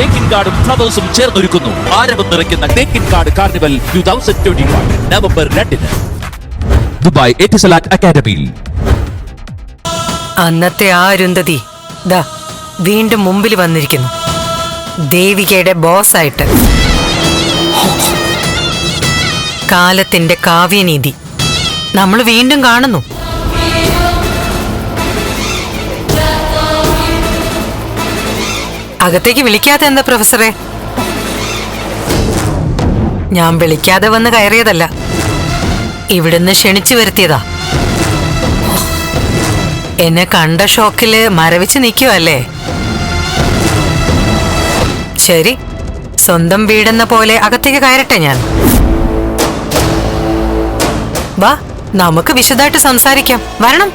തേക്കിൻ കാർഡും ഫ്ലവേഴ്സും ചേർന്നൊരുക്കുന്നു. ആരവം നിറയ്ക്കുന്ന തേക്കിൻ card carnival two thousand twenty November രണ്ടിന്. ദുബായ് എറ്റിസലാറ്റ് അക്കാദമിയിൽ. അന്നത്തെ ആ അരുന്ധതി വീണ്ടും മുമ്പിൽ വന്നിരിക്കുന്നു. ദേവികയുടെ ബോസായിട്ട്. കാലത്തിന്റെ കാവ്യനീതി. നമ്മൾ വീണ്ടും കാണുന്നു. അകത്തേക്ക് വിളിക്കാതെ എന്താ പ്രൊഫസറെ? ഞാൻ വിളിക്കാതെ വന്ന് കയറിയതല്ല. ഇവിടുന്ന് ക്ഷണിച്ചു വരുത്തിയതാ. എന്നെ കണ്ട ഷോക്കിൽ മരവിച്ച് നിൽക്കുവല്ലേ ശരി സ്വന്തം വീടെന്ന പോലെ അകത്തേക്ക് കയറട്ടെ ഞാൻ. വാ നമുക്ക് വിശദമായിട്ട് സംസാരിക്കാം. വരണം.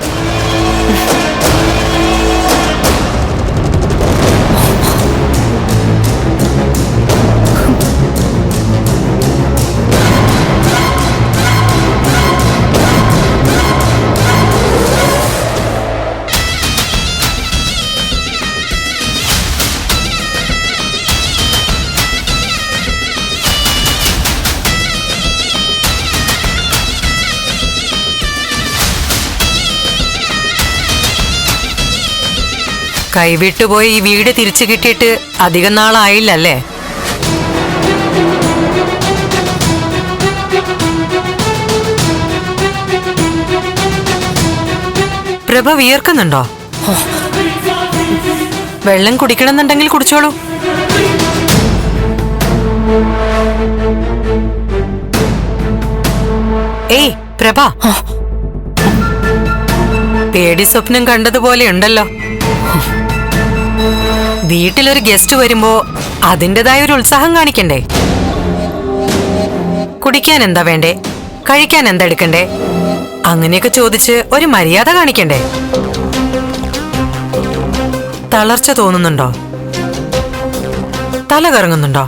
കൈവിട്ടുപോയി ഈ വീട് തിരിച്ചു കിട്ടിയിട്ട് അധികം നാളായില്ലല്ലേ? പ്രഭ വിയർക്കുന്നുണ്ടോ? വെള്ളം കുടിക്കണമെന്നുണ്ടെങ്കിൽ കുടിച്ചോളൂ. ഏയ് പ്രഭ. പേടി സ്വപ്നം കണ്ടതുപോലെ ഉണ്ടല്ലോ. വീട്ടിലൊരു ഗസ്റ്റ് വരുമ്പോ അതിന്റെതായ ഒരു ഉത്സാഹം കാണിക്കണ്ടേ? കുടിക്കാൻ എന്താ വേണ്ടേ? കഴിക്കാൻ എന്താ എടുക്കണ്ടേ? അങ്ങനെയൊക്കെ ചോദിച്ച് ഒരു മര്യാദ കാണിക്കണ്ടേ? തളർച്ച തോന്നുന്നുണ്ടോ? തല കറങ്ങുന്നുണ്ടോ?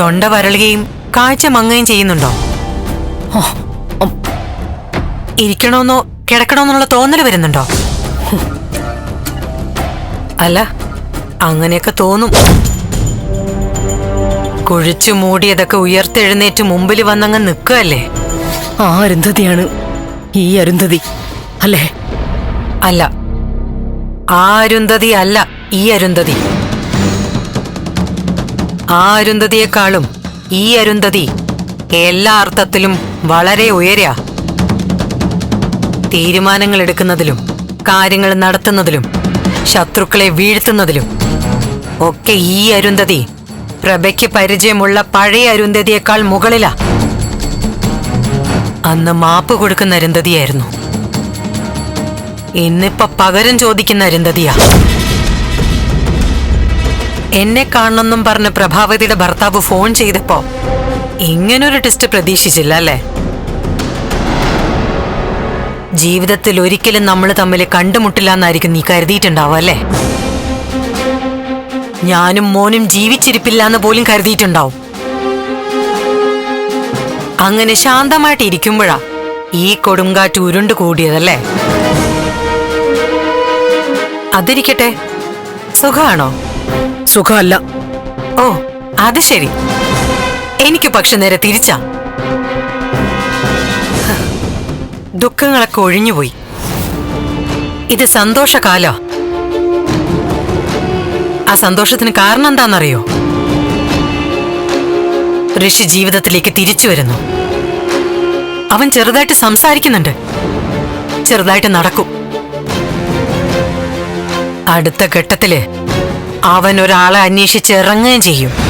തൊണ്ട വരളുകയും കാഴ്ച മങ്ങുകയും ചെയ്യുന്നുണ്ടോ? ഇരിക്കണോന്നോ കിടക്കണോന്നുള്ള തോന്നൽ വരുന്നുണ്ടോ? അല്ല അങ്ങനെയൊക്കെ തോന്നും. കുഴിച്ചു മൂടിയതൊക്കെ ഉയർത്തെഴുന്നേറ്റ് മുമ്പിൽ വന്നങ്ങ് നിൽക്കുകയല്ലേ? ആ അരുന്ധതിയാണ് ഈ അരുന്ധതി. അല്ലേ? അല്ല. ആ അരുന്ധതി അല്ല ഈ അരുന്ധതി. ആ അരുന്ധതിയെക്കാളും ഈ അരുന്ധതി എല്ലാ അർത്ഥത്തിലും വളരെ ഉയരാ. തീരുമാനങ്ങൾ എടുക്കുന്നതിലും കാര്യങ്ങൾ നടത്തുന്നതിലും ശത്രുക്കളെ വീഴ്ത്തുന്നതിലും ഒക്കെ ഈ അരുന്ധതി പ്രഭയ്ക്ക് പരിചയമുള്ള പഴയ അരുന്ധതിയേക്കാൾ മുകളിലാ. അന്ന് മാപ്പ് കൊടുക്കുന്ന അരുന്ധതിയായിരുന്നു. ഇന്നിപ്പോ പകരം ചോദിക്കുന്ന അരുന്ധതിയാ. എന്നെ കാണണമെന്നും പറഞ്ഞ് പ്രഭാവതിയുടെ ഭർത്താവ് ഫോൺ ചെയ്തപ്പോ ഇങ്ങനൊരു ടെസ്റ്റ് പ്രതീക്ഷിച്ചില്ല അല്ലേ? ജീവിതത്തിൽ ഒരിക്കലും നമ്മൾ തമ്മിൽ കണ്ടുമുട്ടില്ല എന്നായിരിക്കും നീ കരുതിയിട്ടുണ്ടാവും അല്ലേ? ഞാനും മോനും ജീവിച്ചിരിപ്പില്ല എന്ന് പോലും കരുതിയിട്ടുണ്ടാവും. അങ്ങനെ ശാന്തമായിട്ട് ഇരിക്കുമ്പോഴാ ഈ കൊടുങ്കാറ്റ് ഉരുണ്ട് കൂടിയതല്ലേ? അതിരിക്കട്ടെ. സുഖമാണോ? സുഖമല്ല. ഓ അത് ശരി. എനിക്ക് പക്ഷെ നേരെ തിരിച്ചാ. ദുഃഖങ്ങളൊക്കെ ഒഴിഞ്ഞുപോയി. ഇത് സന്തോഷകാല? ആ സന്തോഷത്തിന് കാരണം എന്താണെന്നറിയോ? ഋഷി ജീവിതത്തിലേക്ക് തിരിച്ചു വരുന്നു. അവൻ ചെറുതായിട്ട് സംസാരിക്കുന്നുണ്ട്. ചെറുതായിട്ട് നടക്കും. അടുത്ത ഘട്ടത്തിൽ അവൻ ഒരാളെ അന്വേഷിച്ച് ഇറങ്ങുകയും ചെയ്യും.